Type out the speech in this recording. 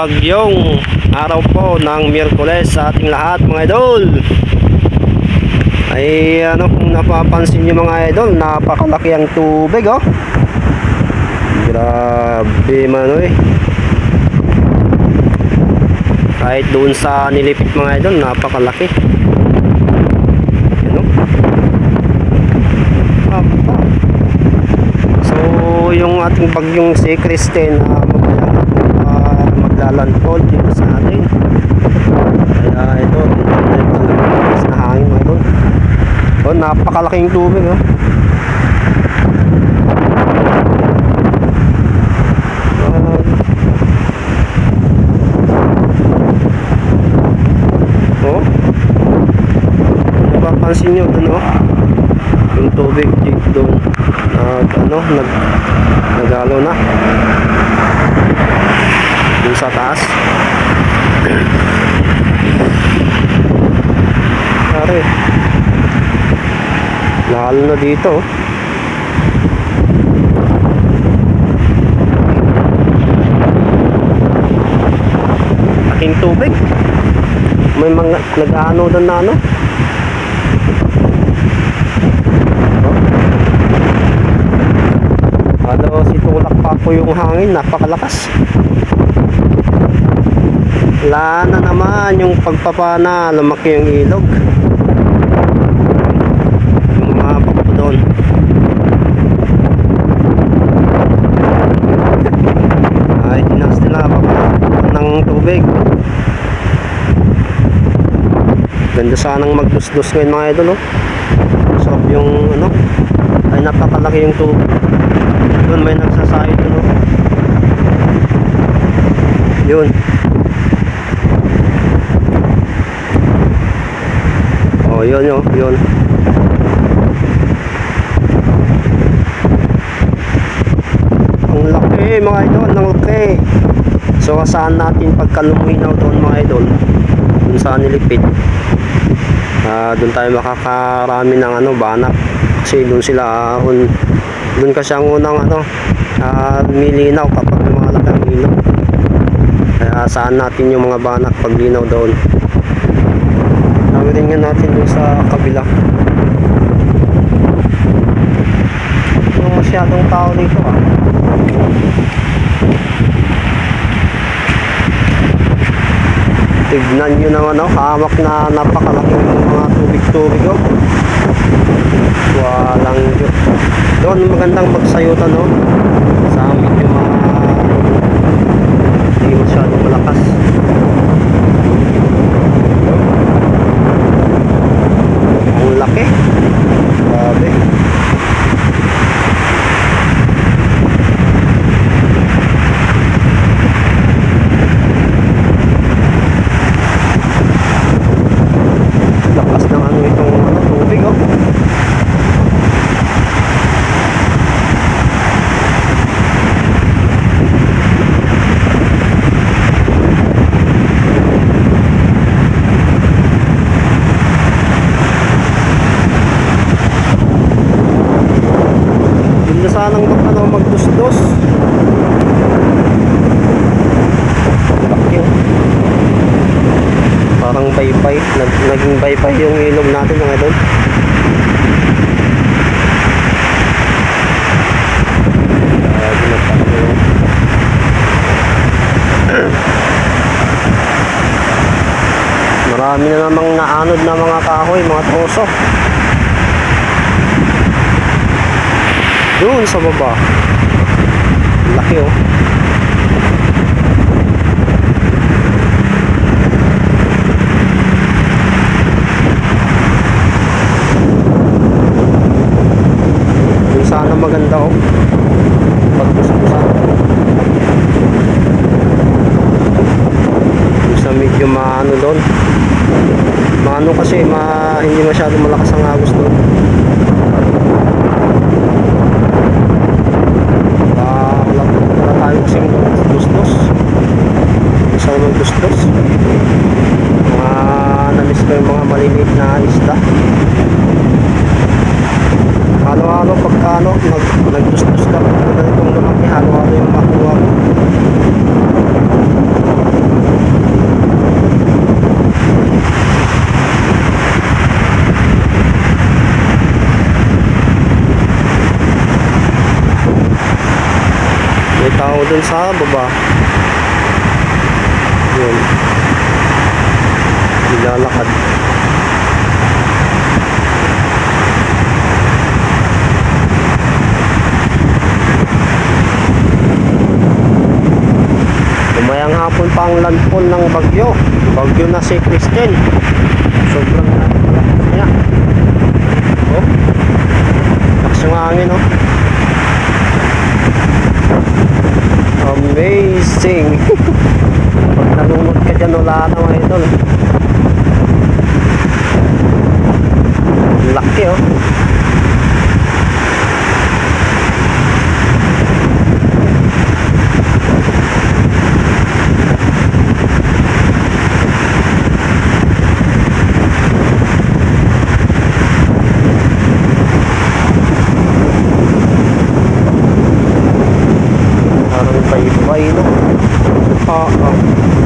bagyong araw po ng Miyerkules sa ating lahat mga idol. Ay ano kung napapansin niyo mga idol, napakalaki ang tubig oh. Grabe man eh. Kahit doon sa nilipit mga idol, napakalaki. Ano? So, yung ating bagyong si Kristen uh, maglalandfall dito sa atin. Kaya ito, na hangin mga idol. Oh, napakalaking tubig oh. Ah, Oh. Napapansin nyo dun oh. Yung tubig dito doon. Nag ano, nag nagalo na. Dun sa taas. Pare. Nahalo na dito oh. Aking tubig. May mga nag-ano doon na ano. Ano, si tulak pa po yung hangin, napakalakas. Wala na naman yung pagpapana, lumaki yung ilog. Yung mga papo doon. Ay, tinas nila papunta ng tubig. Ganda sanang magdusdos ngayon mga idol, oh. Sarap yung, ano, ay napakalaki yung tubig. Doon may nagsasayo doon, oh. Yun. Oh, yun, yun, yun. Ang laki mga idol, ang laki. So, saan natin pagkaluminaw doon mga idol? Doon sa nilipit. Ah, doon tayo makakarami ng ano, banak. Kasi doon sila ahon. Doon kasi ang unang ano, ah, milinaw kapag may mga lakang ilaw. Kaya saan natin yung mga banak pag linaw doon. Nga natin doon sa kabila. Walang masyadong tao dito ah. Tignan nyo naman oh, hamak na napakalaking mga tubig-tubig oh. Walang. Doon magandang magsayutan oh. Sa medyo mga hindi masyadong malakas. Ang laki. Grabe. Lakas ng ano itong ano, tubig oh. Hindi na sanang mag, ano, magdusdos. Laki oh. Parang baypay. Nag, baypay yung ilog natin mga idol. Marami na namang naanod na mga kahoy, mga troso. Doon sa baba. Laki oh. Yung sana maganda oh. Pagpusan. Yung sa medyo maano doon. Maano kasi ma, hindi masyado malakas ang agos doon. Ah, wala wala tayo kasing May tao dun sa baba. Yun. Nilalakad. Umayang hapon pa ang landfall ng bagyo. Bagyo na si Kristen. ito lang. Laki oh. Parang iba-iba, no? Oo. Oh, oh.